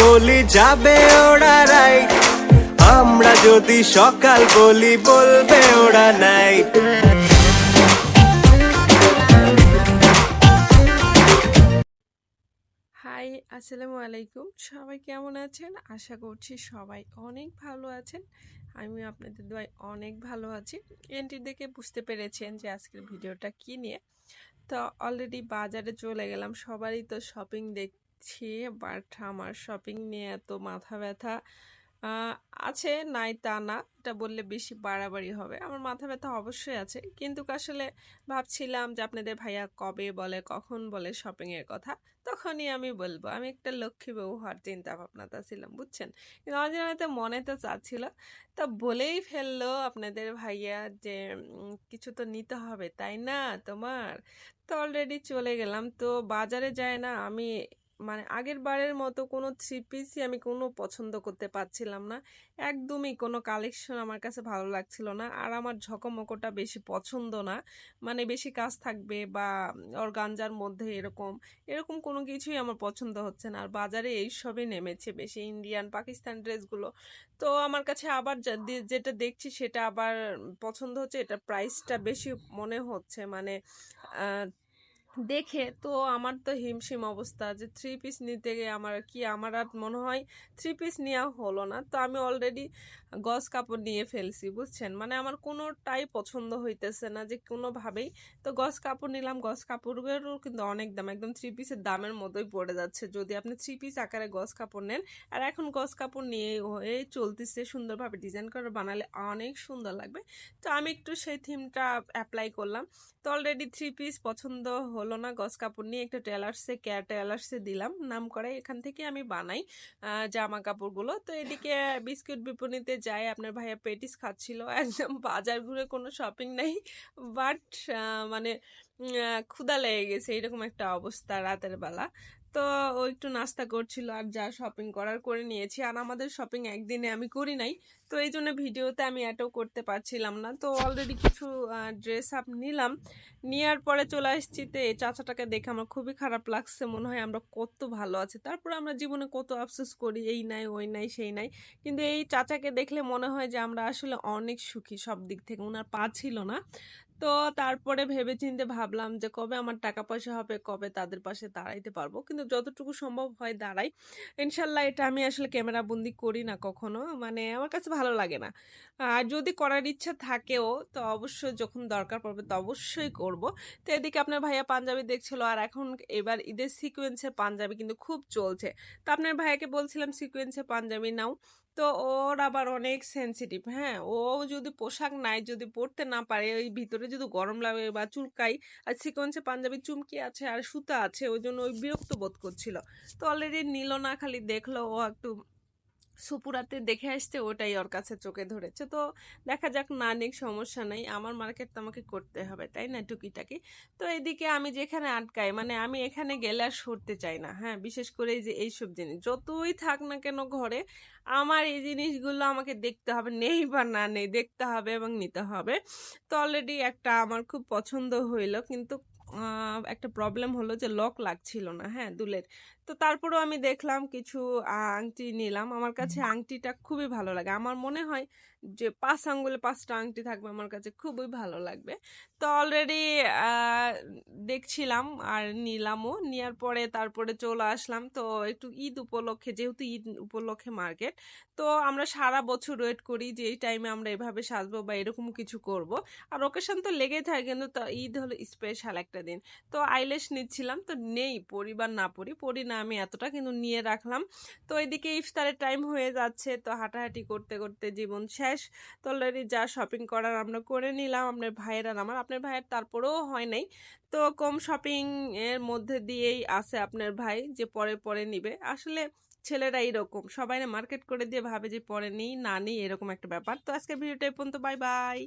বলি যাবে ওরা রাইট। আমরা যদি সকাল বলি বলবে ওরা নাইট। হাই, আসসালামু আলাইকুম। সবাই কেমন আছেন? আশা করছি সবাই অনেক ভালো আছেন। আমি আপনাদের দোয়ায় অনেক ভালো আছি। এন্ট্রি দেখে বুঝতে পেরেছেন যে আজকের ভিডিওটা কি নিয়ে। তো অলরেডি বাজারে চলে গেলাম। সবারই তো শপিং দেখছি বাট আমার শপিং নিয়ে এত মাথা ব্যথা। আছে নাই তা না, এটা বললে বেশি বাড়াবাড়ি হবে। আমার মাথা ব্যথা অবশ্যই আছে, কিন্তু আসলে ভাবছিলাম যে আপনাদের ভাইয়া কবে বলে, কখন বলে শপিং এর কথা, তখনই আমি বলব। আমি একটা লক্ষ্মী বউ হওয়ার চিন্তা ভাবনাটা ছিলাম, বুঝছেন? কিন্তু যেন এতে মনে তো চাচ্ছিল, তা বলেই ফেলল আপনাদের ভাইয়া যে কিছু তো নিতে হবে, তাই না তোমার? তো অলরেডি চলে গেলাম, তো বাজারে যায় না, আমি মানে আগের বারের মতো কোনো থ্রি পিসই আমি কোনো পছন্দ করতে পারছিলাম না। একদমই কোনো কালেকশন আমার কাছে ভালো লাগছিল না। আর আমার ঝকমকোটা বেশি পছন্দ না। মানে বেশি কাজ থাকবে বা ওর গাঞ্জার মধ্যে এরকম এরকম কোনো কিছুই আমার পছন্দ হচ্ছে না। আর বাজারে এই সবই নেমেছে বেশি ইন্ডিয়ান পাকিস্তান ড্রেসগুলো তো আমার কাছে আবার যেটা দেখছি সেটা আবার পছন্দ হচ্ছে এটা প্রাইসটা বেশি মনে হচ্ছে। মানে দেখে তো আমার তো হিমশিম অবস্থা যে থ্রি পিস নিতে গিয়ে আমার কি, আমার আর মনে হয় থ্রি পিস নেওয়া হলো না। তো আমি অলরেডি গজ কাপড় নিয়ে ফেলছি, বুঝছেন? মানে আমার কোনোটাই পছন্দ হইতেছে না যে কোনোভাবেই। তো গজ কাপড় নিলাম, গজ কাপড়েরও কিন্তু অনেক দাম, একদম থ্রি পিসের দামের মতোই পড়ে যাচ্ছে। যদি আপনি থ্রি পিস আকারে গজ কাপড় নেন, আর এখন গজ কাপড় নিয়ে হয়ে চলতেছে সুন্দরভাবে ডিজাইন করে বানালে অনেক সুন্দর লাগবে। তো আমি একটু সেই থিমটা অ্যাপ্লাই করলাম। তো অলরেডি থ্রি পিস পছন্দ হলো না গস কাপড় নিয়ে একটা টেলার্সে কেয়ার টেলার্সে দিলাম। নাম করে এখান থেকে আমি বানাই জামা কাপড়গুলো। তো এদিকে বিস্কুট বিপণীতে যাই, আপনার ভাইয়া পেটিস খাচ্ছিল। একদম বাজার ঘুরে কোনো শপিং নাই। বাট মানে ক্ষুধা লেগে গেছে, এরকম একটা অবস্থা রাতের বেলা। তো ও একটু নাস্তা করছিল আর যা শপিং করার করে নিয়েছি। আর আমাদের শপিং একদিনে আমি করি নাই, তো এই জন্য ভিডিওতে আমি এটাও করতে পারছিলাম না। তো অলরেডি কিছু ড্রেস আপ নিলাম। নেওয়ার পরে চলে আসছি তো এই চাচাটাকে দেখে আমার খুবই খারাপ লাগছে, মনে হয় আমরা কত ভালো আছি। তারপরে আমরা জীবনে কত আফসোস করি, এই নাই, ওই নাই, সেই নাই। কিন্তু এই চাচাকে দেখলে মনে হয় যে আমরা আসলে অনেক সুখী সব দিক থেকে ওনার পা ছিল না। তো তারপরে ভেবে চিন্তে ভাবলাম যে কবে আমার টাকা পয়সা হবে, কবে তাদের পাশে দাঁড়াইতে পারব। কিন্তু যতটুকু সম্ভব হয় দাঁড়াই। ইনশাল্লাহ এটা আমি আসলে ক্যামেরা বন্দি করি না কখনো মানে আমার কাছে ভালো লাগে না। আর যদি করার ইচ্ছা থাকেও, তো অবশ্যই যখন দরকার পড়বে তো অবশ্যই করব। তো এদিকে আপনার ভাইয়া পাঞ্জাবি দেখছিল, আর এখন এবার ঈদের সিকোয়েন্সের পাঞ্জাবি কিন্তু খুব চলছে। তো আপনার ভাইয়াকে বলছিলাম সিকোয়েন্সের পাঞ্জাবি নাও। তো ওর আবার অনেক সেন্সিটিভ হ্যাঁ? ও যদি পোশাক নাই, যদি পরতে না পারে, ওই ভিতরে যদি গরম লাগে বা চুলকাই আর সিকোয়েন্সে পাঞ্জাবি চুমকি আছে আর সুতা আছে, ওই জন্য ওই বিরক্ত বোধ করছিল। তো অলরেডি নিল না, খালি দেখল ও একটু সুপুরাতে দেখে আসতে ওটাই ওর কাছে চোখে ধরেছে। তো দেখা যাক, না নিক, সমস্যা নেই। আমার মার্কেট তো আমাকে করতে হবে, তাই না, টুকিটাকি? তো এদিকে আমি যেখানে আটকাই মানে আমি এখানে গেলে আর সরতে চাই না হ্যাঁ? বিশেষ করে এই যে এইসব জিনিস, যতই থাক না কেন ঘরে, আমার এই জিনিসগুলো আমাকে দেখতে হবে, নেই বা না নেই, দেখতে হবে এবং নিতে হবে। তো অলরেডি একটা আমার খুব পছন্দ হইল, কিন্তু একটা প্রবলেম হলো যে লক লাগছিল না হ্যাঁ দুলের। তো তারপরেও আমি দেখলাম কিছু আংটি নিলাম। আমার কাছে আংটিটা খুবই ভালো লাগে। আমার মনে হয় যে পাঁচ আঙ্গুলে পাঁচটা আংটি থাকবে আমার কাছে খুবই ভালো লাগবে। তো অলরেডি দেখছিলাম আর নিলামও। নেওয়ার পরে তারপরে চলে আসলাম। তো একটু ঈদ উপলক্ষে যেহেতু ঈদ উপলক্ষে মার্কেট তো আমরা সারা বছর ওয়েট করি যে এই টাইমে আমরা এভাবে সাজবো বা এরকম কিছু করব। আর ওকেশন তো লেগেই থাকে কিন্তু তা ঈদ হলো স্পেশাল একটা দিন। তো আইলেশ নিচ্ছিলাম। তো নেই পরিবার না পরি পরি না আমি এতটা কিন্তু নিয়ে রাখলাম। তো এদিকে ইফতারের টাইম হয়ে যাচ্ছে। তো হাঁটাহাঁটি করতে করতে জীবন শেষ। তো অলরেডি যা শপিং করার আমরা করে নিলাম আপনার ভাইয়ের আর আমার। আপনার ভাইয়ের তারপরেও হয় নাই। তো কম শপিং এর মধ্যে দিয়েই আছে আপনার ভাই যে পরে পরে নিবে। আসলে ছেলেরা এইরকম সবাই মার্কেট করে দিয়ে ভাবে যে পরে নিই, না নিই, এরকম একটা ব্যাপার। তো আজকে ভিডিওটা পর্যন্ত। Bye bye